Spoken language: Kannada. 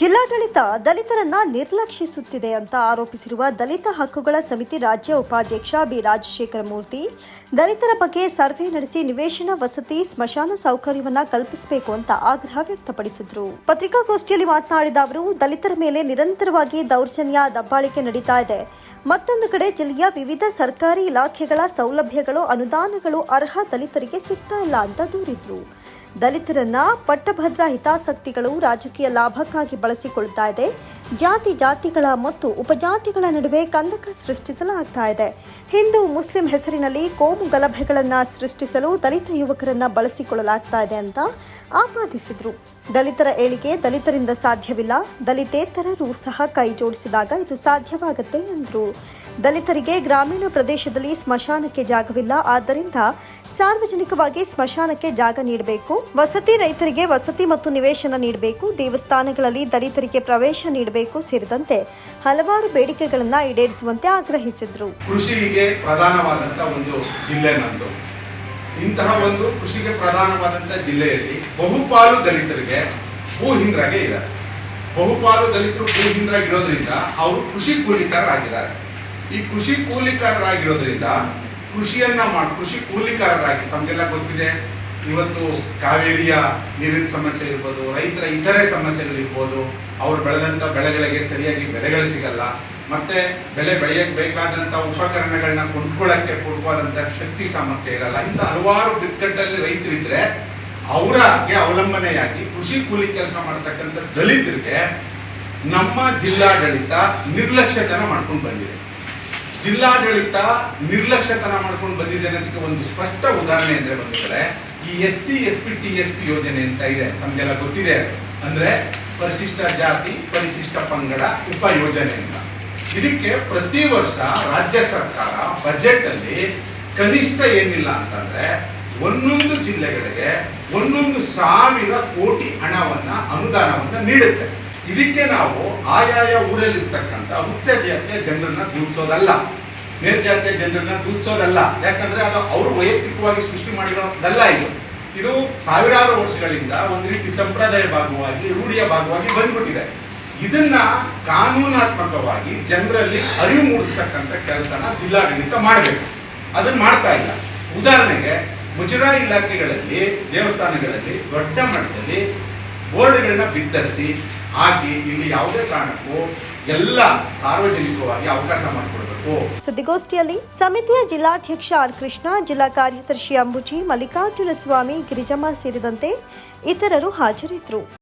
ಜಿಲ್ಲಾಡಳಿತ ದಲಿತರನ್ನ ನಿರ್ಲಕ್ಷಿಸುತ್ತಿದೆ ಅಂತ ಆರೋಪಿಸಿರುವ ದಲಿತ ಹಕ್ಕುಗಳ ಸಮಿತಿ ರಾಜ್ಯ ಉಪಾಧ್ಯಕ್ಷ ಬಿ. ರಾಜಶೇಖರ ಮೂರ್ತಿ ದಲಿತರ ಬಗ್ಗೆ ಸರ್ವೆ ನಡೆಸಿ ನಿವೇಶನ ವಸತಿ ಸ್ಮಶಾನ ಸೌಕರ್ಯವನ್ನ ಕಲ್ಪಿಸಬೇಕು ಅಂತ ಆಗ್ರಹ ವ್ಯಕ್ತಪಡಿಸಿದ್ರು. ಪತ್ರಿಕಾಗೋಷ್ಠಿಯಲ್ಲಿ ಮಾತನಾಡಿದ ಅವರು, ದಲಿತರ ಮೇಲೆ ನಿರಂತರವಾಗಿ ದೌರ್ಜನ್ಯ, ದಬ್ಬಾಳಿಕೆ ನಡೀತಾ ಇದೆ. ಮತ್ತೊಂದು ಕಡೆ ಜಿಲ್ಲೆಯ ವಿವಿಧ ಸರ್ಕಾರಿ ಇಲಾಖೆಗಳ ಸೌಲಭ್ಯಗಳು, ಅನುದಾನಗಳು ಅರ್ಹ ದಲಿತರಿಗೆ ಸಿಗ್ತಾ ಇಲ್ಲ ಅಂತ ದೂರಿದ್ರು. ದಲಿತರನ್ನ ಪಟ್ಟಭದ್ರ ಹಿತಾಸಕ್ತಿಗಳು ರಾಜಕೀಯ ಲಾಭಕ್ಕಾಗಿ ಬಳಸಿಕೊಳ್ತಾ ಇದೆ. ಜಾತಿ ಜಾತಿಗಳ ಮತ್ತು ಉಪಜಾತಿಗಳ ನಡುವೆ ಕಂದಕ ಸೃಷ್ಟಿಸಲಾಗ್ತಾ ಇದೆ. ಹಿಂದೂ ಮುಸ್ಲಿಂ ಹೆಸರಿನಲ್ಲಿ ಕೋಮು ಗಲಭೆಗಳನ್ನು ಸೃಷ್ಟಿಸಲು ದಲಿತ ಯುವಕರನ್ನ ಬಳಸಿಕೊಳ್ಳಲಾಗ್ತಾ ಇದೆ ಅಂತ ಆಪಾದಿಸಿದ್ರು. ದಲಿತರ ಏಳಿಗೆ ದಲಿತರಿಂದ ಸಾಧ್ಯವಿಲ್ಲ. ದಲಿತೇತರರು ಸಹ ಕೈ ಜೋಡಿಸಿದಾಗ ಇದು ಸಾಧ್ಯವಾಗುತ್ತೆ ಎಂದರು ದಲಿತರಿಗೆ ಗ್ರಾಮೀಣ ಪ್ರದೇಶದಲ್ಲಿ ಸ್ಮಶಾನಕ್ಕೆ ಜಾಗವಿಲ್ಲ. ಆದ್ದರಿಂದ ಸಾರ್ವಜನಿಕವಾಗಿ ಸ್ಮಶಾನಕ್ಕೆ ಜಾಗ ನೀಡಬೇಕು. ವಸತಿ ರೈತರಿಗೆ ವಸತಿ ಮತ್ತು ನಿವೇಶನ ನೀಡಬೇಕು. ದೇವಸ್ಥಾನಗಳಲ್ಲಿ ದಲಿತರಿಗೆ ಪ್ರವೇಶ ನೀಡಬೇಕು ಸೇರಿದಂತೆ ಹಲವಾರು ಬೇಡಿಕೆಗಳನ್ನ ಈಡೇರಿಸುವಂತೆ ಆಗ್ರಹಿಸಿದ್ರು. ಕೃಷಿಗೆ ಪ್ರಧಾನವಾದಂತಹ ಒಂದು ಜಿಲ್ಲೆ ನಂದು. ಇಂತಹ ಒಂದು ಕೃಷಿಗೆ ಪ್ರಧಾನವಾದಂತಹ ಜಿಲ್ಲೆಯಲ್ಲಿ ಬಹುಪಾಲು ದಲಿತರಿಗೆ ಭೂಹಿಂದ್ರಾಗೆ ಇದ್ದಾರೆ. ಬಹುಪಾಲು ದಲಿತರು ಭೂಹಿಂದ್ರಾಗಿರೋದ್ರಿಂದ ಅವರು ಕೃಷಿ ಕೂಲಿಕಾರರಾಗಿದ್ದಾರೆ ಈ ಕೃಷಿ ಕೂಲಿಕಾರರಾಗಿರೋದ್ರಿಂದ ಕೃಷಿಯನ್ನ ಮಾಡಿ, ಕೃಷಿ ಕೂಲಿಕಾರರಾಗಿ, ತಮಗೆಲ್ಲ ಗೊತ್ತಿದೆ, ಇವತ್ತು ಕಾವೇರಿಯ ನೀರಿನ ಸಮಸ್ಯೆ ಇರ್ಬೋದು, ರೈತರ ಇತರೆ ಸಮಸ್ಯೆಗಳಿರ್ಬೋದು ಅವ್ರು ಬೆಳೆದಂಥ ಬೆಳೆಗಳಿಗೆ ಸರಿಯಾಗಿ ಬೆಲೆಗಳು ಸಿಗಲ್ಲ, ಮತ್ತೆ ಬೆಳೆ ಬೆಳೆಯಕ್ಕೆ ಬೇಕಾದಂತ ಉಪಕರಣಗಳನ್ನ ಕೊಂಡ್ಕೊಳ್ಳಕ್ಕೆ ಪೂರ್ವವಾದಂತ ಶಕ್ತಿ ಸಾಮರ್ಥ್ಯ ಇರಲ್ಲ. ಇಂಥ ಹಲವಾರು ಬಿಕ್ಕಟ್ಟಲ್ಲಿ ರೈತರಿದ್ರೆ, ಅವರಿಗೆ ಅವಲಂಬನೆಯಾಗಿ ಕೃಷಿ ಕೂಲಿ ಕೆಲಸ ಮಾಡ್ತಕ್ಕಂಥ ದಲಿತರಿಗೆ ನಮ್ಮ ಜಿಲ್ಲಾಡಳಿತ ನಿರ್ಲಕ್ಷ್ಯತನ ಮಾಡ್ಕೊಂಡು ಬಂದಿದೆ. ಜಿಲ್ಲಾಡಳಿತ ನಿರ್ಲಕ್ಷ್ಯತನ ಮಾಡ್ಕೊಂಡು ಬಂದಿದೆ ಅನ್ನೋದಕ್ಕೆ ಒಂದು ಸ್ಪಷ್ಟ ಉದಾಹರಣೆ ಅಂದ್ರೆ ಬಂದಿದ್ದಾರೆ ಈ S C, S P, T, S P ಯೋಜನೆ ಅಂತ ಇದೆ. ನಮಗೆಲ್ಲ ಗೊತ್ತಿದೆ. ಅಂದ್ರೆ ಪರಿಶಿಷ್ಟ ಜಾತಿ, ಪರಿಶಿಷ್ಟ ಪಂಗಡ ಉಪ ಯೋಜನೆ ಅಂತ. ಇದಕ್ಕೆ ಪ್ರತಿ ವರ್ಷ ರಾಜ್ಯ ಸರ್ಕಾರ ಬಜೆಟ್ ಅಲ್ಲಿ ಕನಿಷ್ಠ ಏನಿಲ್ಲ ಅಂತಂದ್ರೆ ಒಂದೊಂದು ಜಿಲ್ಲೆಗಳಿಗೆ ಒಂದೊಂದು ಸಾವಿರ ಕೋಟಿ ಹಣವನ್ನ ಅನುದಾನವನ್ನ ನೀಡುತ್ತೆ. ಇದಕ್ಕೆ ನಾವು ಆಯಾಯ ಊರಲ್ಲಿರ್ತಕ್ಕಂಥ ಉಚ್ಚ ಜಾತಿಯ ಜನರನ್ನ ದೂಡಿಸೋದಲ್ಲ ಮೇಲ್ಜಾತಿಯ ಜನರನ್ನ ದೂಡಿಸೋದಲ್ಲ ಯಾಕಂದ್ರೆ ಅದು ಅವರು ವೈಯಕ್ತಿಕವಾಗಿ ಸೃಷ್ಟಿ ಮಾಡಿರೋದಲ್ಲ ಇದು. ಇದು ಸಾವಿರಾರು ವರ್ಷಗಳಿಂದ ಒಂದು ರೀತಿ ಸಂಪ್ರದಾಯ ಭಾಗವಾಗಿ, ರೂಢಿಯ ಭಾಗವಾಗಿ ಬಂದ್ಬಿಟ್ಟಿದೆ. ಇದನ್ನ ಕಾನೂನಾತ್ಮಕವಾಗಿ ಜನರಲ್ಲಿ ಅರಿವು ಮೂಡಿಸ್ತಕ್ಕಂಥ ಕೆಲಸನ ಜಿಲ್ಲಾಡಳಿತ ಮಾಡಬೇಕು. ಅದನ್ನ ಮಾಡ್ತಾ ಇಲ್ಲ. ಉದಾಹರಣೆಗೆ ಮುಜರಾ ಇಲಾಖೆಗಳಲ್ಲಿ, ದೇವಸ್ಥಾನಗಳಲ್ಲಿ, ದೊಡ್ಡ ಮಟ್ಟದಲ್ಲಿ ಬೋರ್ಡ್ಗಳನ್ನ ಬಿತ್ತರಿಸಿ ಹಾಕಿ ಇಲ್ಲಿ ಯಾವುದೇ ಕಾರಣಕ್ಕೂ ಎಲ್ಲ ಸಾರ್ವಜನಿಕವಾಗಿ ಅವಕಾಶ ಮಾಡಿಕೊಡಬೇಕು. ಸುದ್ದಿಗೋಷ್ಠಿಯಲ್ಲಿ ಸಮಿತಿಯ ಜಿಲ್ಲಾಧ್ಯಕ್ಷ ಆರ್ ಕೃಷ್ಣ, ಜಿಲ್ಲಾ ಕಾರ್ಯದರ್ಶಿ ಅಂಬುಜಿ, ಮಲ್ಲಿಕಾರ್ಜುನ ಸ್ವಾಮಿ, ಗಿರಿಜಮ್ಮ ಸೇರಿದಂತೆ ಇತರರು ಹಾಜರಿದ್ದರು.